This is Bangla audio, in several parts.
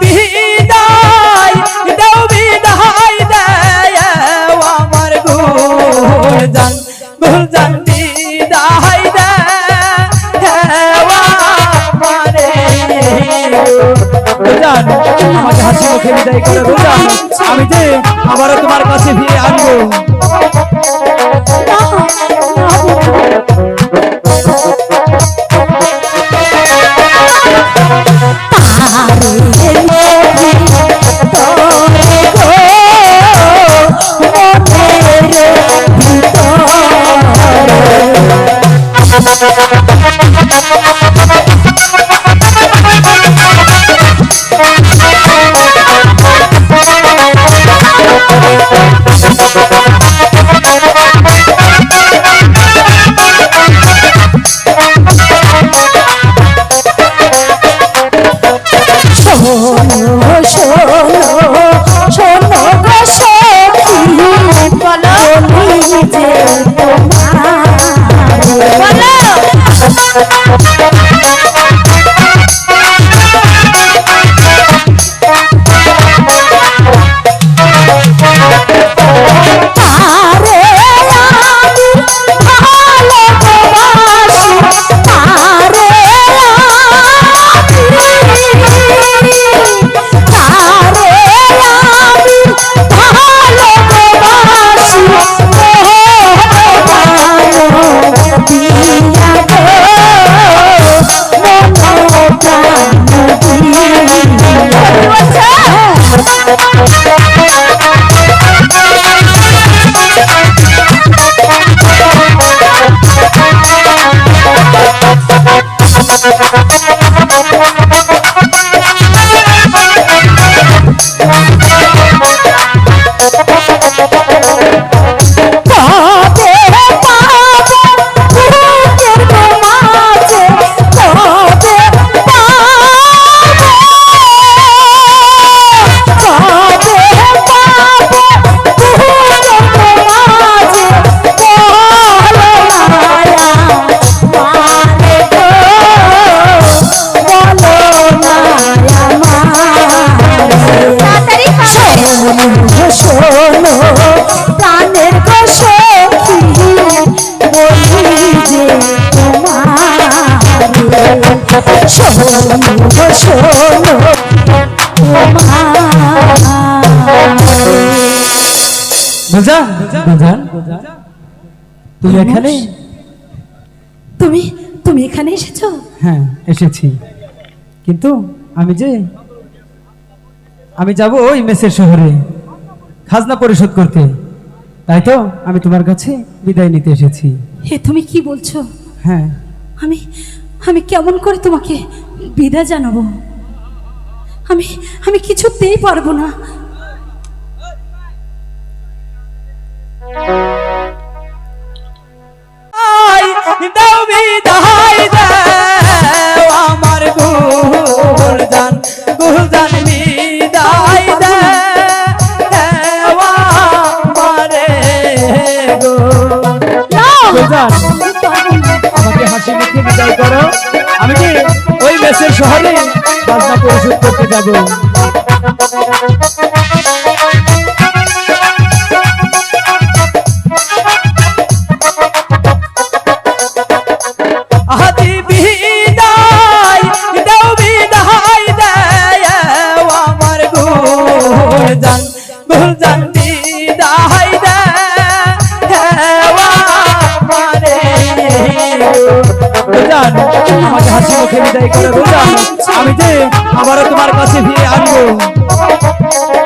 বিদায় দেও বিদায় দেও আমার গুল জান গুল জান বিদায় দেও আমারে জান আমাকে হাসি মুখে বিদায় করে বুঝান আমি যে আবারও তোমার কাছে ফিরে আসব শোনো শোনো বুঝা বুঝা তুমি এখানে? তুমি তুমি এখানে এসেছ? হ্যাঁ এসেছি। কিন্তু আমি যে আমি যাব ওই মেসের শহরে খাজনা পরিশোধ করতে। তাই তো আমি তোমার কাছে বিদায় নিতে এসেছি। হে তুমি কি বলছো? হ্যাঁ। আমি আমি কেমন করে তোমাকে বিদা জানাব? আমি আমি কিছুতেই পারব না। দাও বিদায় পরিশোধ করতে যাব আমার গুল জান গুল আমি যে আবারও তোমার কাছে ফিরে আসব।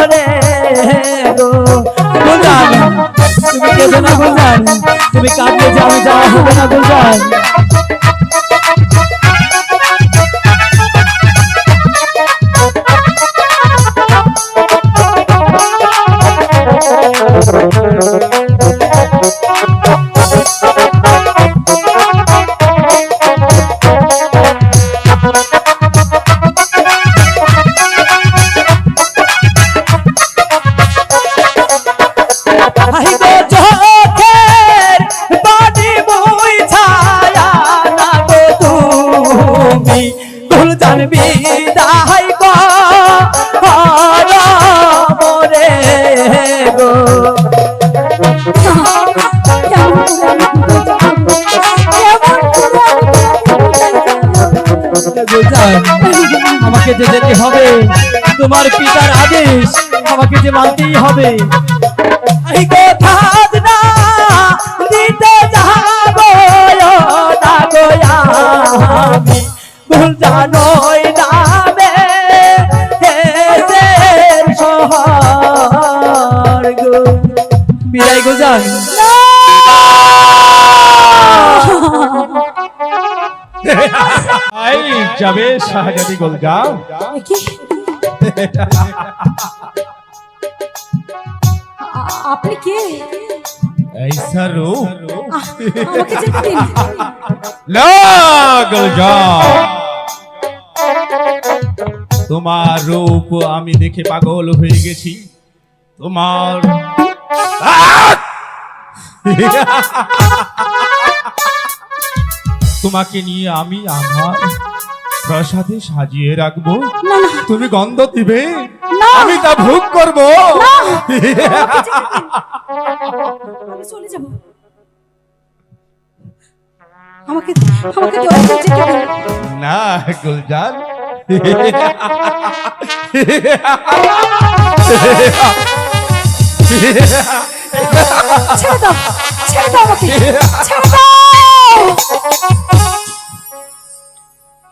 করে গো। গুলজান তুমি কেঁদো না গুলজান হবে না গুলজান আমাকে যে যেতে হবে তোমার পিতার আদেশ আমাকে যে মানতেই হবে। এই যাবে শাহজাদি গোলগাঁও কি? আপনি কে? যেতে দিন। না গোলগাঁও তোমার রূপ আমি দেখে পাগল হয়ে গেছি। তোমার তোমাকে নিয়ে আমি আমার প্রসাদে সাজিয়ে রাখব। তুমি গন্ধ দিবে। আমি তা ভোগ করব। আমি চলে যাব। আমাকে আমাকে দয়া করে যেতে দিন না গুলজান। ছেড়ে দাও। ছেড়ে দাও আমাকে। ছেড়ে দাও।